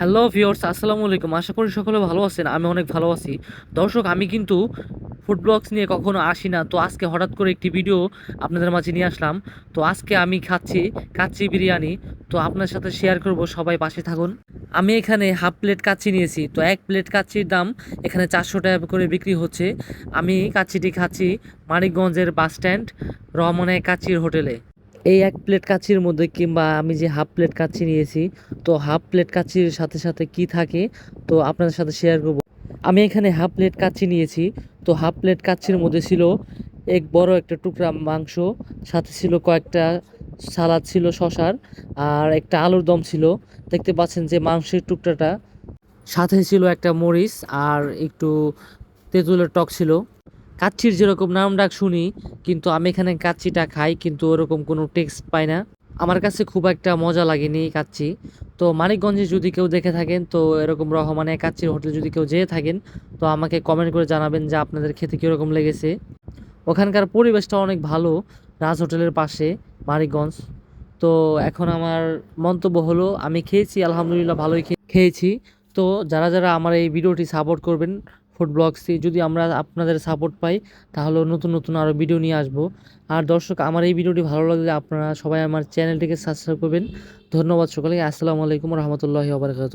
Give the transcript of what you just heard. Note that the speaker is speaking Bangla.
হ্যালো ভিওর্স আসসালামু আলাইকুম। আশা করি সকলে ভালো আছেন, আমি অনেক ভালো আছি। দর্শক, আমি কিন্তু ফুড ব্লগস নিয়ে কখনো আসি না। তো আজকে হঠাৎ করে একটি ভিডিও আপনাদের মাঝে নিয়ে আসলাম। তো আজকে আমি খাচ্ছি কাচ্চি বিরিয়ানি। তো আপনার সাথে শেয়ার করব, সবাই পাশে থাকুন। আমি এখানে হাফ প্লেট কাচ্চি নিয়েছি। তো এক প্লেট কাচ্চির দাম এখানে চারশো টাকা করে বিক্রি হচ্ছে। আমি কাচ্চিটি খাচ্ছি মানিকগঞ্জের বাস স্ট্যান্ড রহমানায় কাচ্চির হোটেলে। এই এক প্লেট কাচ্চির মধ্যে কিংবা আমি যে হাফ প্লেট কাচ্চি নিয়েছি, তো হাফ প্লেট কাচ্চির সাথে সাথে কি থাকে, তো আপনাদের সাথে শেয়ার করব। আমি এখানে হাফ প্লেট কাচ্চি নিয়েছি, তো হাফ প্লেট কাচ্চির মধ্যে ছিল এক বড় একটা টুকরা মাংস, সাথে ছিল কয়েকটা সালাদ ছিল শশার, আর একটা আলুর দম ছিল। দেখতে পাচ্ছেন যে মাংসের টুকরাটা, সাথে ছিল একটা মরিচ আর একটু তেঁতুলের টক ছিল। কাচ্চির যেরকম নাম ডাক শুনি, কিন্তু আমি এখানে কাচ্ছিটা খাই, কিন্তু ওরকম কোনো টেক্সট পাই না। আমার কাছে খুব একটা মজা লাগেনি কাচ্চি তো মানিকগঞ্জে যদি কেউ দেখে থাকেন, তো এরকম রহমানে কাচ্চির হোটেল যদি কেউ যেয়ে থাকেন, তো আমাকে কমেন্ট করে জানাবেন যে আপনাদের খেতে কীরকম লেগেছে। ওখানকার পরিবেশটা অনেক ভালো, রাজ হোটেলের পাশে, মানিকগঞ্জ। তো এখন আমার মন্তব্য হলো, আমি খেয়েছি, আলহামদুলিল্লাহ ভালোই খেয়েছি। তো যারা যারা আমার এই ভিডিওটি সাপোর্ট করবেন ফুড ব্লগসটি যদি আমরা আপনাদের সাপোর্ট পাই, তাহলে নতুন নতুন আরও ভিডিও নিয়ে আসব। আর দর্শক, আমার এই ভিডিওটি ভালো লাগলে আপনারা সবাই আমার চ্যানেলটিকে সাবস্ক্রাইব করবেন। ধন্যবাদ সকলকে। আসসালামু আলাইকুম রহমতুল্লাহি ওবরাকাতুহ